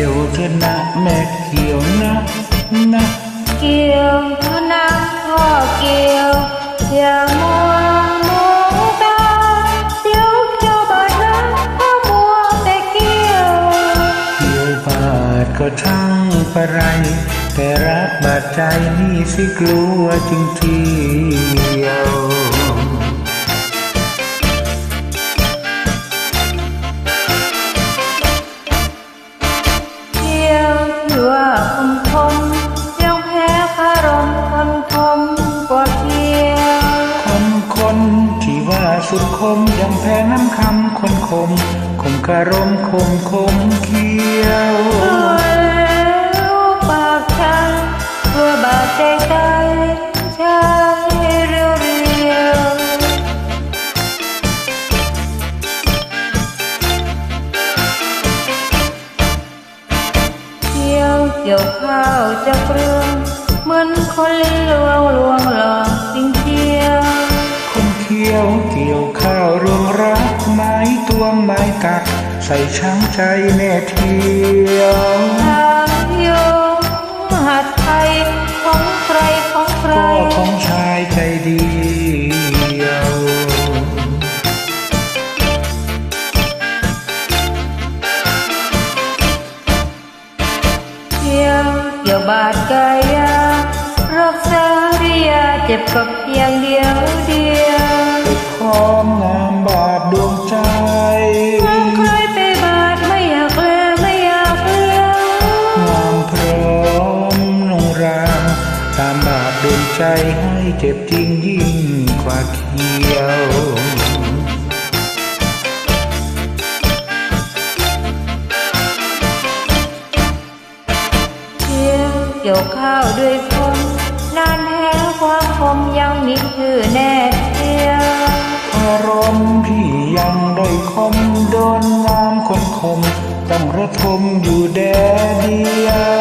เธอนะแม่เกี่ยวนะนะเกี่ยวเท่านั้นก็เกี่ยวอย่ามัวมองตาเดี๋ยวเจ้าบาดรักก็มัวแต่เกี่ยวเกี่ยวบาดก็ช่างปะไรแต่รักบาดใจนี่สิกลัวจริงเที่ยว สุดคมยังแพ้น้ำคำคนคม คมคารมคมคมเคี้ยวแล้วปากฉันเพื่อบาดใจใจใช่เรียวเรียวเกี่ยวเกี่ยวข้าวจะเปลืองเหมือนคนลิ้นลว ส่ช้างใจแน่เที่ยวทางโยงหัดไทยของใครของใครก็ของชายใจเดียวเกี่ยวเกี่ยวบาดกายารักษาริยาเจ็บกับเพียงเดียวเดียวติดขอมาดดวงใจให้เจ็บจริงยิ่งกว่าเคี้ยวเกี่ยวเกี่ยวข้าวด้วยคมนานแท้ความคมยังมีชื่อแน่เชียวอารมณ์ที่ยังได้คมโดนงามคนคมต้องระทมอยู่แดเดียว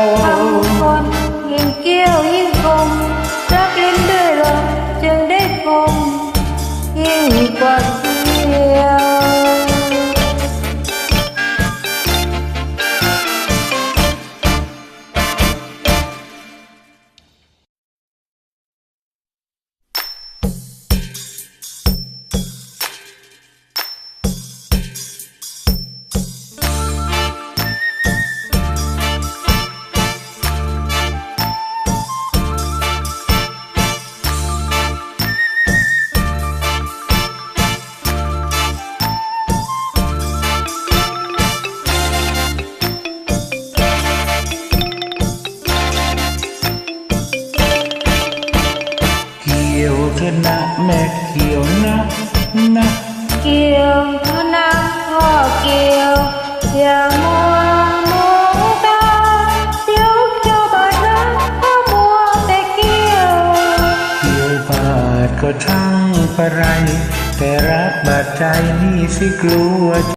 กี่ยวเธอนะแม่เกี่ยวนะนะเกี่ยวเท่านั้นก็เกี่ยวอย่ามัวมองตาเดี๋ยวเจ้าบาดรักก็มัวแต่เกี่ยวเกี่ยวบาดก็ช่างปะไรแต่รักบาดใจนี่สิกลัว